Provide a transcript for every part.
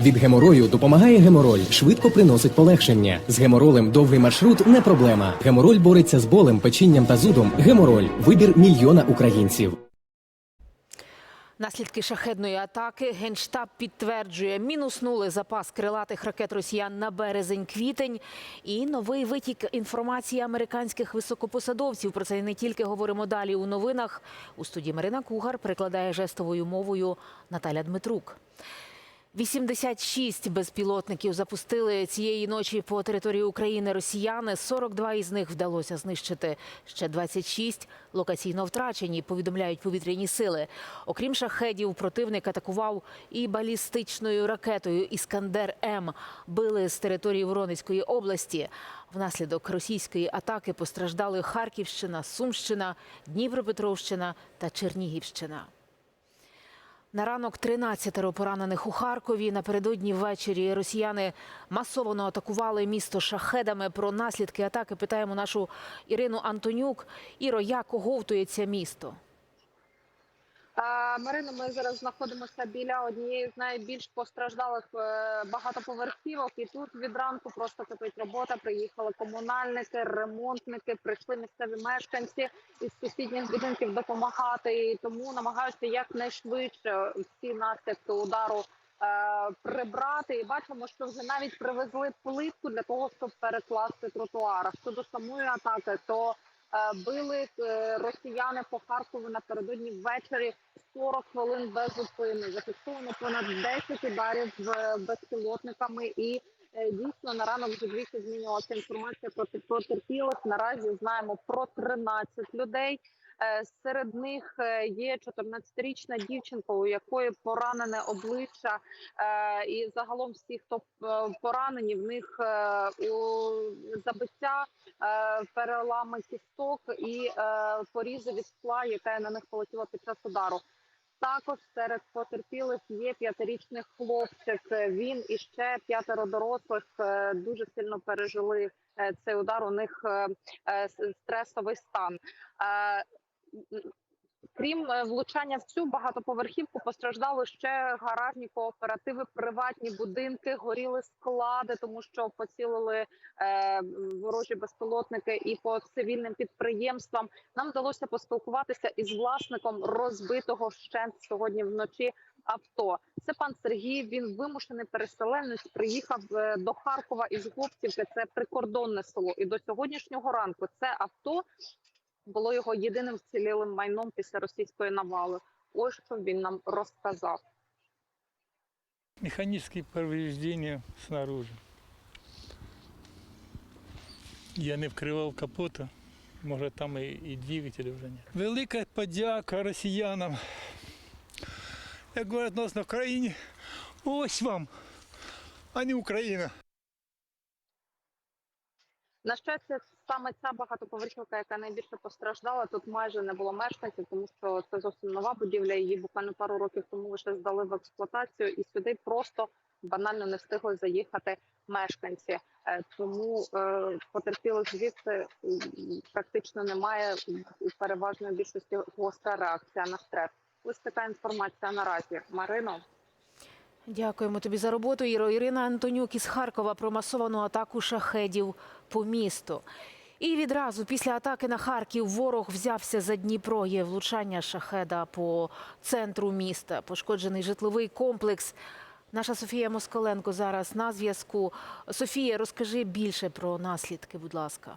Від геморою допомагає гемороль, швидко приносить полегшення. З геморолем довгий маршрут не проблема. Гемороль бореться з болем, печінням та зудом. Гемороль вибір мільйона українців. Наслідки шахедної атаки генштаб підтверджує, мінуснули запас крилатих ракет росіян на березень-квітень. І новий витік інформації американських високопосадовців. Про це не тільки говоримо далі у новинах. У студії Марина Кугар перекладає жестовою мовою Наталя Дмитрук. 86 безпілотників запустили цієї ночі по території України росіяни. 42 із них вдалося знищити. Ще 26 локаційно втрачені, повідомляють повітряні сили. Окрім шахедів, противник атакував і балістичною ракетою Іскандер М. Били з території Воронезької області. Внаслідок російської атаки постраждали Харківщина, Сумщина, Дніпропетровщина та Чернігівщина. На ранок 13 поранених у Харкові. Напередодні ввечері росіяни масово атакували місто шахедами. Про наслідки атаки питаємо нашу Ірину Антонюк. Іро, як оговтується місто? Марина, ми зараз знаходимося біля однієї з найбільш постраждалих е, багатоповерхівок, і тут від ранку просто кипить робота. Приїхали комунальники, ремонтники, прийшли місцеві мешканці із сусідніх будинків допомагати. І тому намагаються якнайшвидше всі наслідки удару е, прибрати. І бачимо, що вже навіть привезли плитку для того, щоб перекласти тротуар. Щодо самої атаки, то били е, росіяни по Харкову напередодні ввечері 40 хвилин без зупини. Зафіксовано понад 10 ударів з безпілотниками і. е, Дійсно, на ранок вже двічі змінювалася інформація про потерпілих. Наразі знаємо про 13 людей. Е, Серед них е, є 14-річна дівчинка, у якої поранене обличчя, Е, і загалом всі, хто поранені, в них у забиття, перелами кісток і порізи від скла, яке на них полетіло під час удару. Також серед потерпілих є п'ятирічний хлопчик. Він і ще п'ятеро дорослих дуже сильно пережили цей удар. У них стресовий стан. Крім е, влучання в цю багатоповерхівку, постраждали ще гаражні кооперативи, приватні будинки, горіли склади, тому що поцілили е, ворожі безпілотники і по цивільним підприємствам. Нам вдалося поспілкуватися із власником розбитого вщент сьогодні вночі авто. Це пан Сергій. Він вимушений переселенець. Приїхав е, до Харкова із Гоптівки. Це прикордонне село. І до сьогоднішнього ранку це авто було його єдиним вцілілим майном після російської навали. Ось що він нам розказав. Механические повреждения снаружи. Я не вкривав капота, може там і, і двигателя вже нет. Велика подяка росіянам. Як говорять нас на Україні, ось вам, а не Україна. На щастя, саме ця багатоповерхівка, яка найбільше постраждала, тут майже не було мешканців, тому що це зовсім нова будівля. Її буквально пару років тому лише здали в експлуатацію, і сюди просто банально не встигли заїхати мешканці. Е, Тому е, потерпілих звідси практично немає у переважної більшості гостра реакція на стрес. Ось така інформація наразі. Марино. Дякуємо тобі за роботу. Іро Ірина Антонюк із Харкова про масовану атаку шахедів по місту. І відразу після атаки на Харків ворог взявся за Дніпро. Є влучання шахеда по центру міста, пошкоджений житловий комплекс. Наша Софія Москаленко зараз на зв'язку. Софія, розкажи більше про наслідки, будь ласка.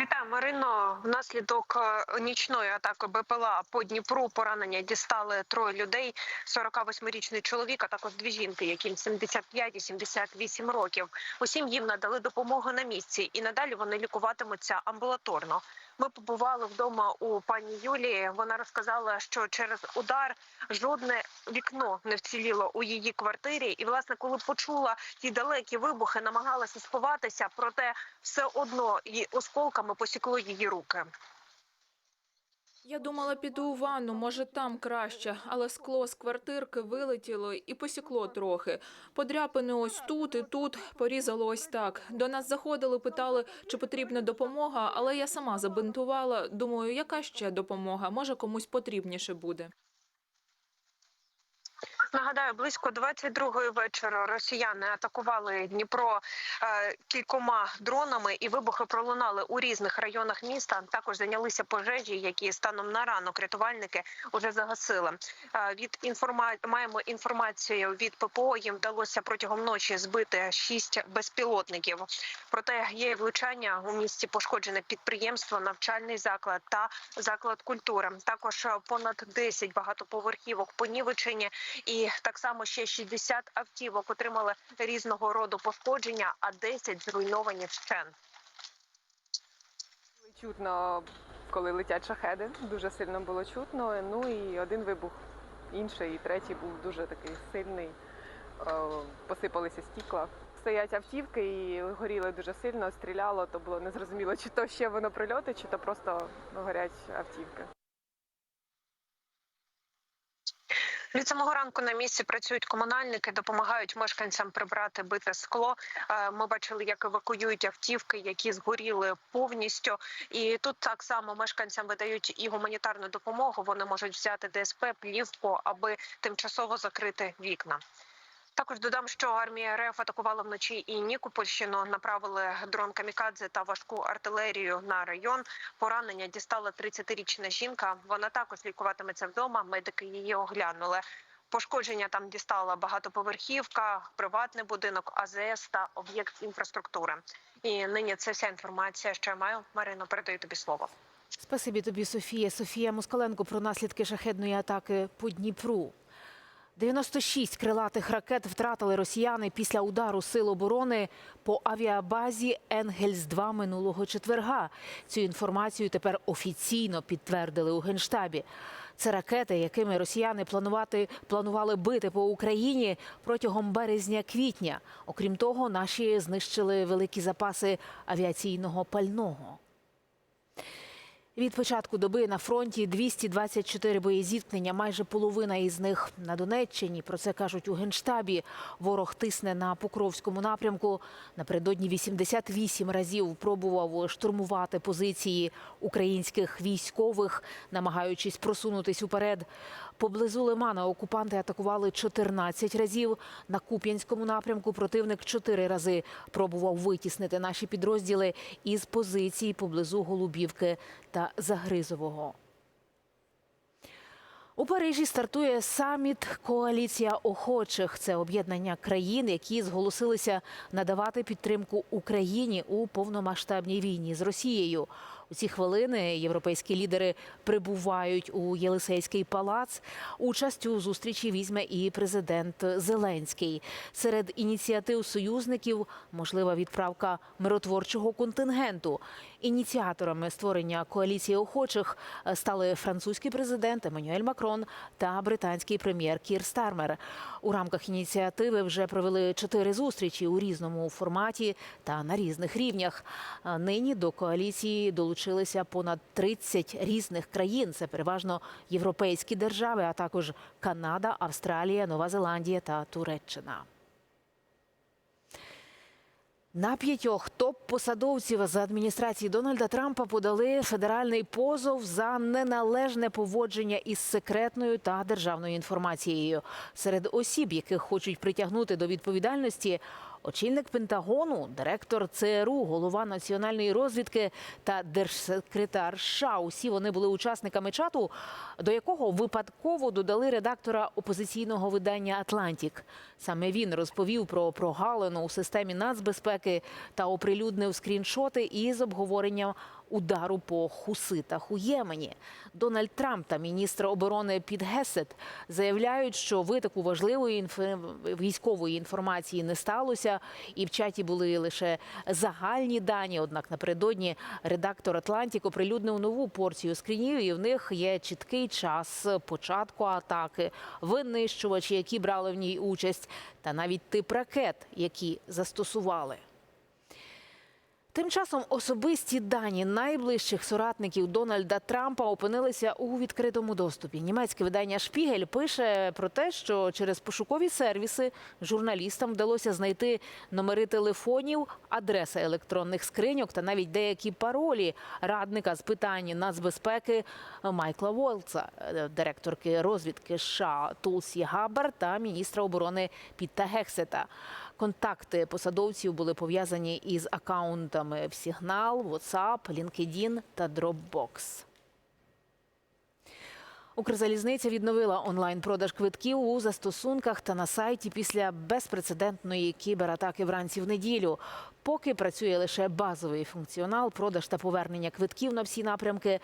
Вітаю, Марино. Внаслідок е, нічної атаки БПЛА по Дніпру поранення дістали троє людей: 48-річний чоловік, а також дві жінки, яким 75 і 78 років. Усім їм надали допомогу на місці, і надалі вони лікуватимуться амбулаторно. Ми побували вдома у пані Юлії. Вона розказала, що через удар жодне вікно не вціліло у її квартирі. І, власне, коли почула ті далекі вибухи, намагалася сховатися, проте все одно і осколками посікло її руки. Я думала, піду у ванну, може там краще, але скло з квартирки вилетіло і посікло трохи. Подряпини ось тут і тут, порізало ось так. До нас заходили, питали, чи потрібна допомога, але я сама забинтувала. Думаю, яка ще допомога? Може комусь потрібніше буде. Нагадаю, близько 22-ї вечора росіяни атакували Дніпро е, кількома дронами, і вибухи пролунали у різних районах міста. Також зайнялися пожежі, які станом на ранок рятувальники вже загасили. Е, від інформа... маємо інформацію від ППО. Їм вдалося протягом ночі збити шість безпілотників. Проте є влучання у місті пошкоджене підприємство, навчальний заклад та заклад культури. Також е, понад 10 багатоповерхівок понівечені, і так само ще 60 автівок отримали різного роду пошкодження, а 10 зруйновані вщент. Чутно, коли летять шахеди, дуже сильно було чутно. Ну і один вибух, інший, і третій був дуже такий сильний. Е, Посипалися стікла. Стоять автівки і горіли дуже сильно, стріляло, то було незрозуміло, чи то ще воно прильоти, чи то просто горять автівки. Від самого ранку на місці працюють комунальники, допомагають мешканцям прибрати бите скло. Е, Ми бачили, як евакуюють автівки, які згоріли повністю. І тут так само мешканцям видають і гуманітарну допомогу. Вони можуть взяти ДСП, плівку, аби тимчасово закрити вікна. Також додам, що армія РФ атакувала вночі і Нікопольщину. Направили дрон камікадзе та важку артилерію на район. Поранення дістала 30-річна жінка. Вона також лікуватиметься вдома. Медики її оглянули. Пошкодження там дістала багатоповерхівка, приватний будинок, АЗС та об'єкт інфраструктури. І нині це вся інформація, що я маю. Марино, передаю тобі слово. Спасибі тобі, Софія. Софія Москаленко про наслідки шахедної атаки по Дніпру. 96 крилатих ракет втратили росіяни після удару сил оборони по авіабазі Енгельс-2 минулого четверга. Цю інформацію тепер офіційно підтвердили у генштабі. Це ракети, якими росіяни планувати планували бити по Україні протягом березня-квітня. Окрім того, наші знищили великі запаси авіаційного пального. Від початку доби на фронті 224 боєзіткнення, майже половина із них на Донеччині. Про це кажуть у генштабі. Ворог тисне на Покровському напрямку. Напередодні 88 разів пробував штурмувати позиції українських військових, намагаючись просунутись уперед. Поблизу Лимана окупанти атакували 14 разів. На Куп'янському напрямку противник 4 рази пробував витіснити наші підрозділи із позицій поблизу Голубівки та Загризового. У Парижі стартує саміт Коаліція охочих. Це об'єднання країн, які зголосилися надавати підтримку Україні у повномасштабній війні з Росією. У ці хвилини європейські лідери прибувають у Єлисейський палац. Участь у зустрічі візьме і президент Зеленський. Серед ініціатив союзників можлива відправка миротворчого контингенту. Ініціаторами створення коаліції охочих стали французький президент Еммануель Макрон та британський прем'єр Кір Стармер. У рамках ініціативи вже провели чотири зустрічі у різному форматі та на різних рівнях. Нині до коаліції долучилися понад 30 різних країн. Це переважно європейські держави, а також Канада, Австралія, Нова Зеландія та Туреччина. На п'ятьох топ-посадовців з адміністрації Дональда Трампа подали федеральний позов за неналежне поводження із секретною та державною інформацією. Серед осіб, яких хочуть притягнути до відповідальності, очільник Пентагону, директор ЦРУ, голова національної розвідки та держсекретар США. Усі вони були учасниками чату, до якого випадково додали редактора опозиційного видання Атлантік. Саме він розповів про прогалину у системі нацбезпеки та оприлюднив скріншоти із обговоренням удару по хуситах у Ємені. Дональд Трамп та міністр оборони Піт Гесет заявляють, що витоку важливої інф- військової інформації не сталося, і в чаті були лише загальні дані. Однак напередодні редактор Атлантік оприлюднив нову порцію скрінів, і в них є чіткий час початку атаки, винищувачі, які брали в ній участь, та навіть тип ракет, які застосували. Тим часом особисті дані найближчих соратників Дональда Трампа опинилися у відкритому доступі. Німецьке видання Шпігель пише про те, що через пошукові сервіси журналістам вдалося знайти номери телефонів, адреси електронних скриньок та навіть деякі паролі радника з питань нацбезпеки Майкла Волца, е, директорки розвідки США Тулсі Габер та міністра оборони Піта Гексета. Контакти посадовців були пов'язані із акаунтами в Signal, WhatsApp, LinkedIn та Dropbox. Укрзалізниця відновила онлайн-продаж квитків у застосунках та на сайті після безпрецедентної кібератаки вранці в неділю. Поки працює лише базовий функціонал, продаж та повернення квитків на всі напрямки е,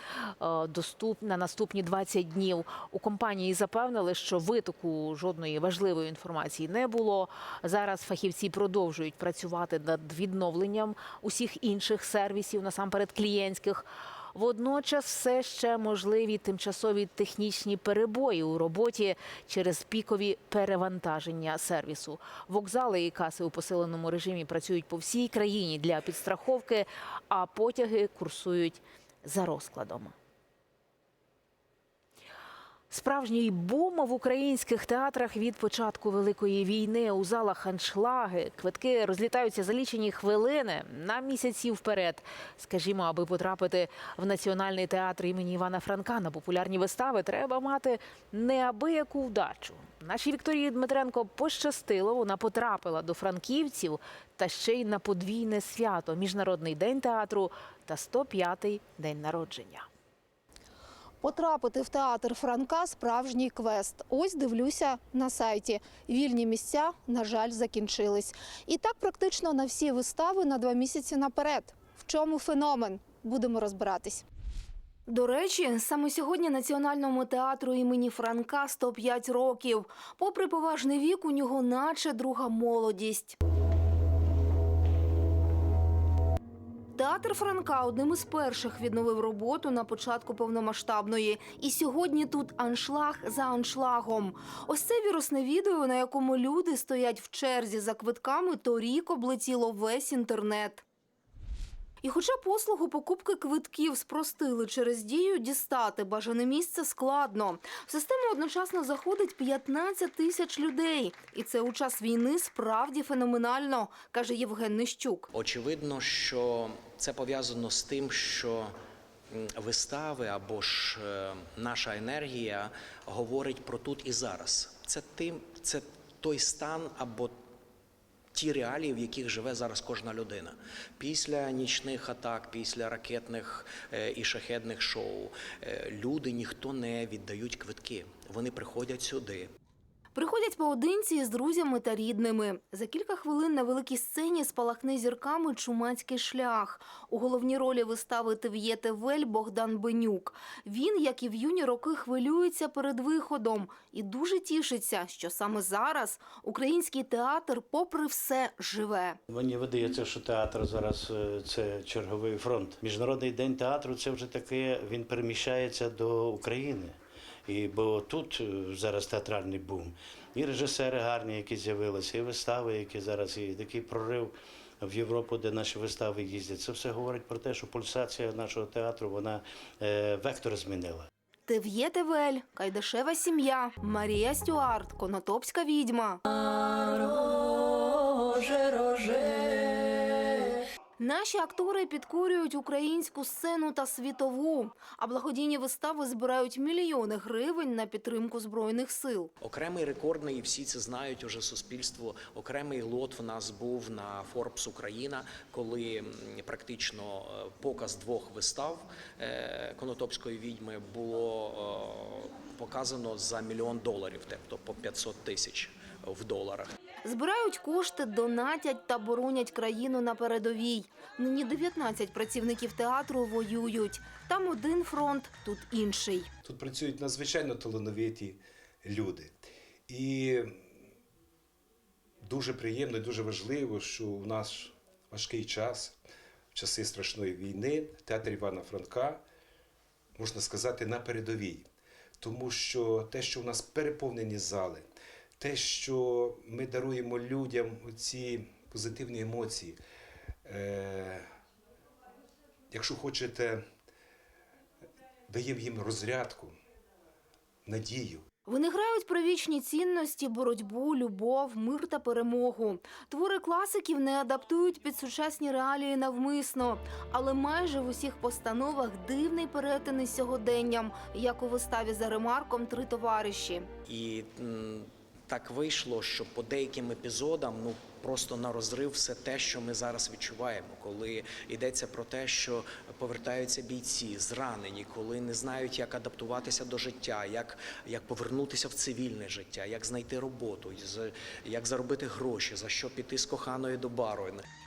доступ на наступні 20 днів. У компанії запевнили, що витоку жодної важливої інформації не було. Зараз фахівці продовжують працювати над відновленням усіх інших сервісів, насамперед клієнтських. Водночас все ще можливі тимчасові технічні перебої у роботі через пікові перевантаження сервісу. Вокзали і каси у посиленому режимі працюють по всій країні для підстраховки, а потяги курсують за розкладом. Справжній бум в українських театрах від початку великої війни у залах аншлаги. Квитки розлітаються за лічені хвилини на місяці вперед. Скажімо, аби потрапити в національний театр імені Івана Франка на популярні вистави, треба мати неабияку вдачу. Нашій Вікторії Дмитренко пощастило. Вона потрапила до франківців та ще й на подвійне свято Міжнародний день театру та 105-й день народження. Потрапити в театр Франка справжній квест. Ось дивлюся на сайті. Вільні місця, на жаль, закінчились. І так практично на всі вистави на два місяці наперед. В чому феномен? Будемо розбиратись. До речі, саме сьогодні Національному театру імені Франка 105 років. Попри поважний вік, у нього наче друга молодість. Театр Франка одним із перших відновив роботу на початку повномасштабної. І сьогодні тут аншлаг за аншлагом. Ось це вірусне відео, на якому люди стоять в черзі за квитками, торік облетіло весь інтернет. І хоча послугу покупки квитків спростили через дію, дістати бажане місце складно. В систему одночасно заходить 15 тисяч людей. І це у час війни справді феноменально, каже Євген Нищук. Очевидно, що це пов'язано з тим, що вистави або ж е, наша енергія говорить про тут і зараз. Це тим, це той стан або ті реалії, в яких живе зараз кожна людина. Після нічних атак, після ракетних е, і шахедних шоу е, люди ніхто не віддають квитки. Вони приходять сюди. Приходять поодинці із друзями та рідними. За кілька хвилин на великій сцені спалахне зірками чумацький шлях. У головній ролі вистави Тев'єте Вель Богдан Бенюк. Він, як і в юні роки, хвилюється перед виходом і дуже тішиться, що саме зараз український театр, попри все, живе. Мені видається, що театр зараз е, це черговий фронт. Міжнародний день театру це вже таке, він переміщається до України. І бо тут е, зараз театральний бум. І режисери гарні, які з'явилися, і вистави, які зараз, і такий прорив в Європу, де наші вистави їздять. Це все говорить про те, що пульсація нашого театру вона е, вектор змінила. Тев'єте Вель, Кайдашева сім'я, Марія Стюарт, Конотопська відьма. Наші актори підкорюють українську сцену та світову, а благодійні вистави збирають мільйони гривень на підтримку збройних сил. Окремий рекордний, і всі це знають уже суспільство. Окремий лот в нас був на Forbes Україна, коли практично е, показ двох вистав е, Конотопської відьми було е, показано за мільйон доларів, тобто по 500 тисяч в доларах. Збирають кошти, донатять та боронять країну на передовій. Нині 19 працівників театру воюють. Там один фронт, тут інший. Тут працюють надзвичайно талановиті люди. І дуже приємно і дуже важливо, що у нас важкий час, в часи страшної війни, театр Івана Франка, можна сказати, на передовій. Тому що те, що у нас переповнені зали, те, що ми даруємо людям ці позитивні емоції, е, якщо хочете, даємо їм розрядку, надію. Вони грають про вічні цінності, боротьбу, любов, мир та перемогу. Твори класиків не адаптують під сучасні реалії навмисно, але майже в усіх постановах дивний перетин із сьогоденням, як у виставі за ремарком Три товариші. І так вийшло, що по деяким епізодам ну просто на розрив все те, що ми зараз відчуваємо, коли йдеться про те, що повертаються бійці, зранені, коли не знають, як адаптуватися до життя, як, як повернутися в цивільне життя, як знайти роботу, як заробити гроші, за що піти з коханою до бару.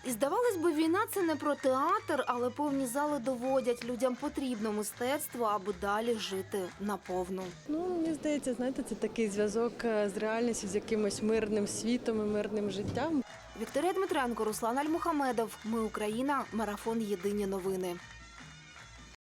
І здавалось би, війна це не про театр, але повні зали доводять людям потрібно мистецтво, аби далі жити наповну. Ну, мені здається, знаєте, це такий зв'язок е, з реальністю, з якимось мирним світом і мирним життям. Вікторія Дмитренко, Руслан Альмухамедов. Ми Україна. Марафон Єдині новини.